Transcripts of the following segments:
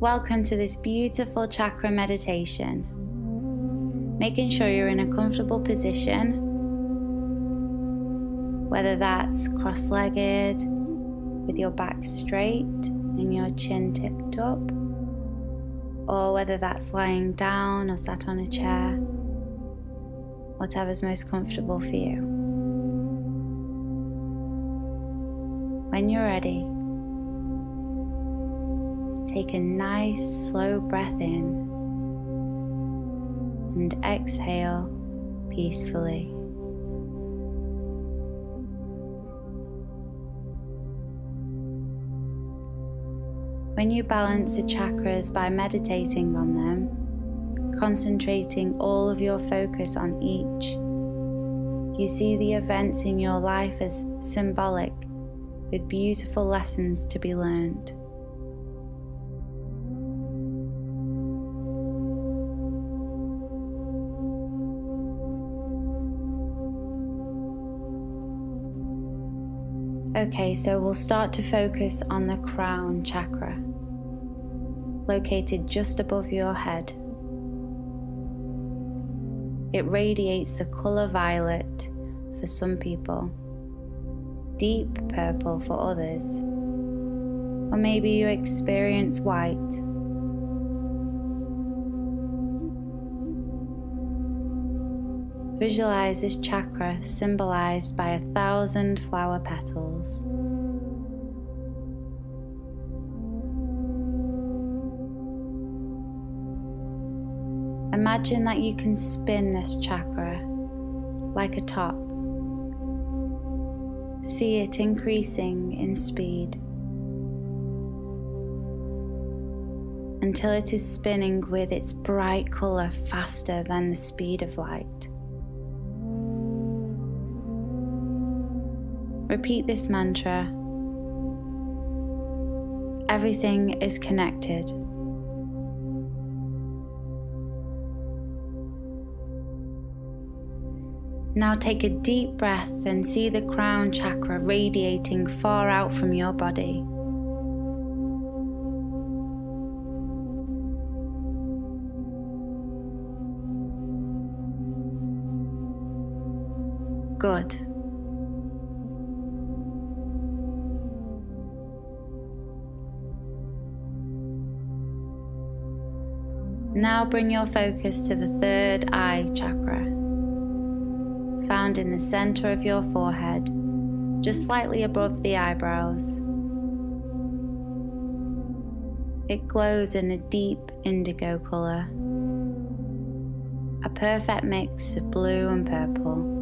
Welcome to this beautiful chakra meditation. Making sure you're in a comfortable position, whether that's cross legged, with your back straight and your chin tipped up, or whether that's lying down or sat on a chair, whatever's most comfortable for you. When you're ready, take a nice slow breath in and exhale peacefully. When you balance the chakras by meditating on them, concentrating all of your focus on each, you see the events in your life as symbolic with beautiful lessons to be learned. Okay, so we'll start to focus on the crown chakra, located just above your head. It radiates the colour violet for some people deep purple for others. Or maybe you experience white. Visualize this chakra symbolized by a thousand flower petals. Imagine that you can spin this chakra like a top see it increasing in speed until it is spinning with its bright colour faster than the speed of light. Repeat this mantra. Everything is connected. Now take a deep breath and see the crown chakra radiating far out from your body. Good. Now bring your focus to the third eye chakra found in the center of your forehead, just slightly above the eyebrows. It glows in a deep indigo color, a perfect mix of blue and purple.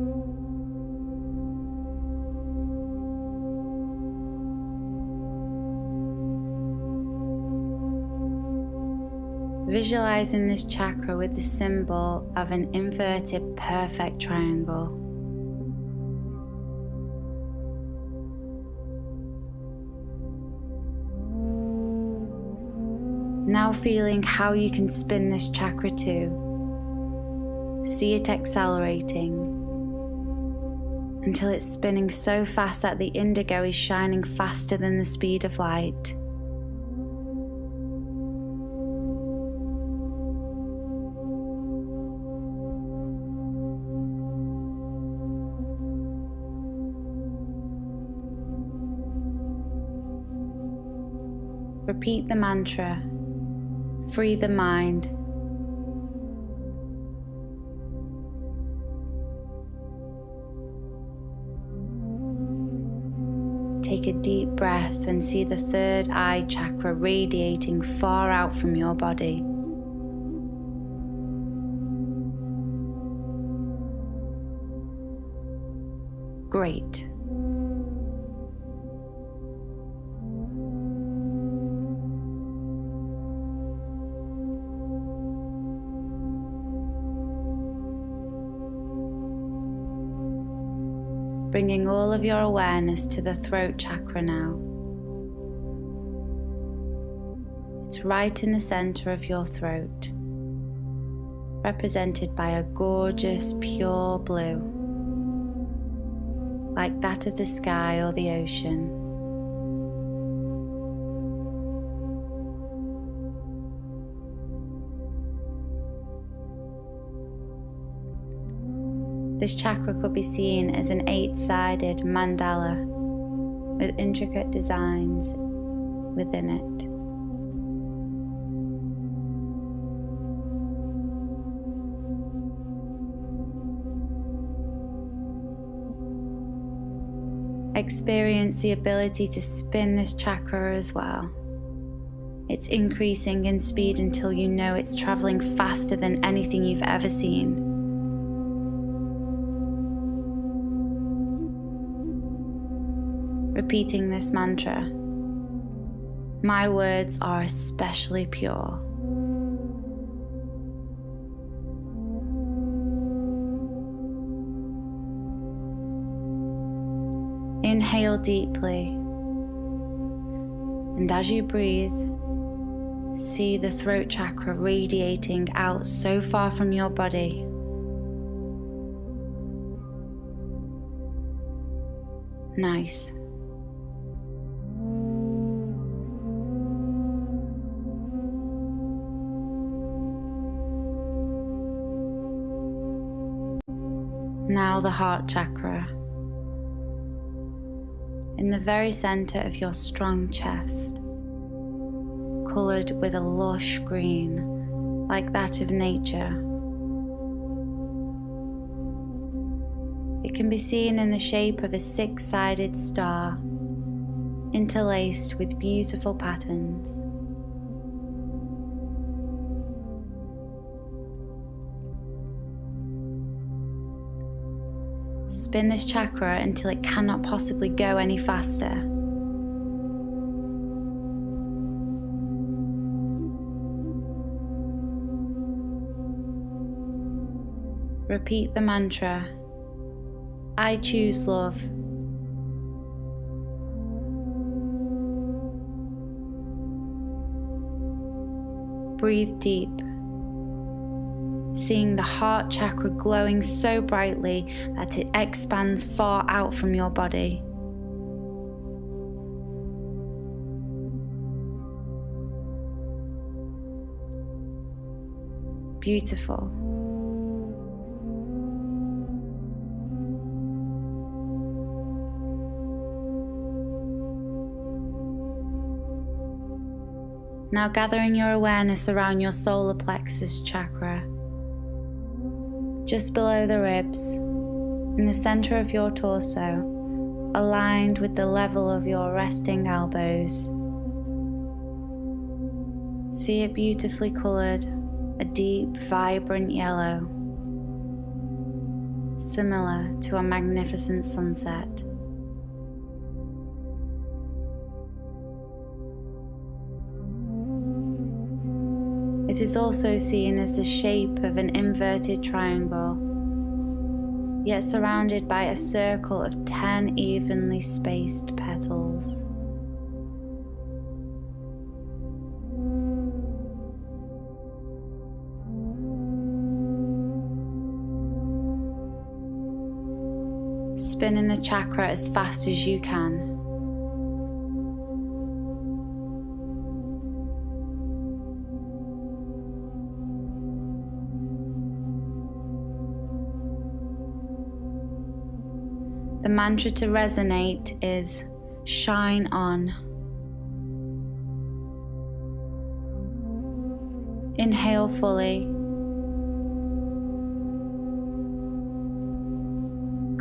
Visualizing this chakra with the symbol of an inverted perfect triangle. Now feeling how you can spin this chakra too. See it accelerating until it's spinning so fast that the indigo is shining faster than the speed of light. Repeat the mantra free the mind. Take a deep breath and see the third eye chakra radiating far out from your body. Great. Bringing all of your awareness to the throat chakra now. It's right in the center of your throat, represented by a gorgeous pure blue, like that of the sky or the ocean. This chakra could be seen as an eight sided mandala with intricate designs within it. Experience the ability to spin this chakra as well. It's increasing in speed until you know it's traveling faster than anything you've ever seen. Repeating this mantra My words are especially pure. Inhale deeply. And as you breathe, see the throat chakra radiating out so far from your body. Nice. Now the heart chakra in the very center of your strong chest, colored with a lush green like that of nature. It can be seen in the shape of a six sided star, interlaced with beautiful patterns. Spin this chakra until it cannot possibly go any faster. Repeat the mantra I choose love. Breathe deep seeing the heart chakra glowing so brightly that it expands far out from your body. Beautiful. Now gathering your awareness around your solar plexus chakra just below the ribs, in the center of your torso, aligned with the level of your resting elbows. See it beautifully colored, a deep, vibrant yellow, similar to a magnificent sunset. It is also seen as the shape of an inverted triangle, yet surrounded by a circle of 10 evenly spaced petals. Spinning the chakra as fast as you can. The mantra to resonate is shine on. Inhale fully.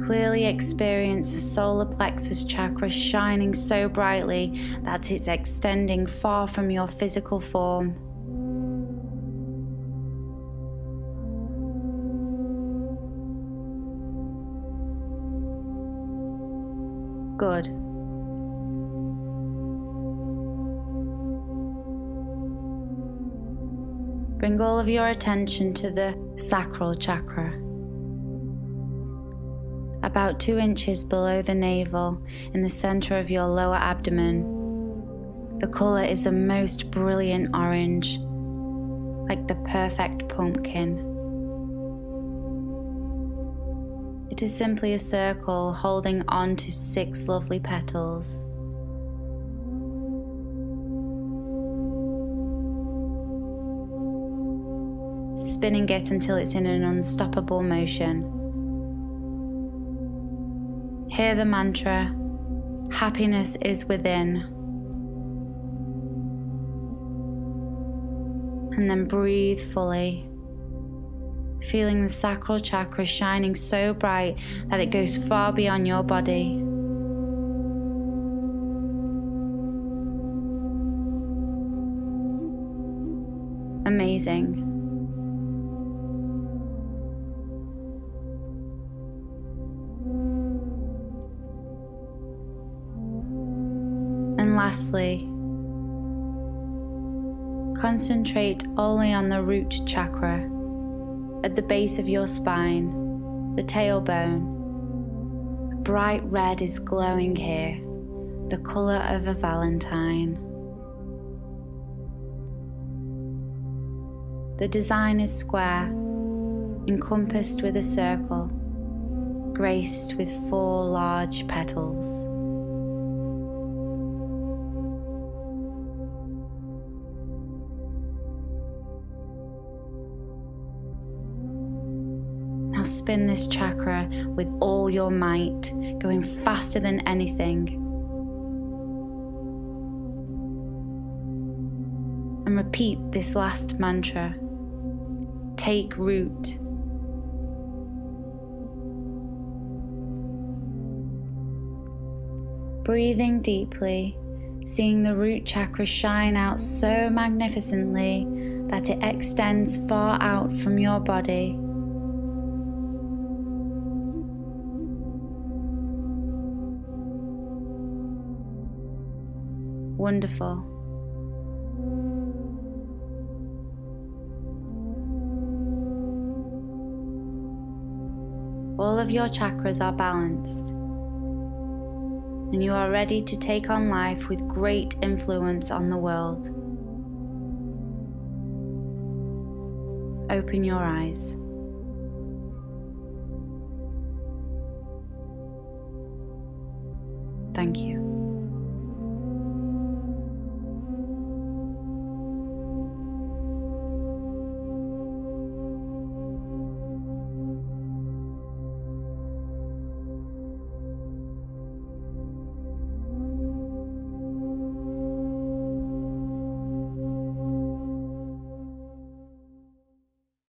Clearly experience the solar plexus chakra shining so brightly that it's extending far from your physical form. All of your attention to the sacral chakra. About two inches below the navel, in the center of your lower abdomen. The color is a most brilliant orange, like the perfect pumpkin. It is simply a circle holding on to six lovely petals. Spinning it until it's in an unstoppable motion. Hear the mantra happiness is within. And then breathe fully, feeling the sacral chakra shining so bright that it goes far beyond your body. Amazing. Lastly, concentrate only on the root chakra at the base of your spine, the tailbone. Bright red is glowing here, the colour of a valentine. The design is square, encompassed with a circle, graced with four large petals. Spin this chakra with all your might, going faster than anything. And repeat this last mantra take root. Breathing deeply, seeing the root chakra shine out so magnificently that it extends far out from your body. Wonderful. All of your chakras are balanced, and you are ready to take on life with great influence on the world. Open your eyes. Thank you.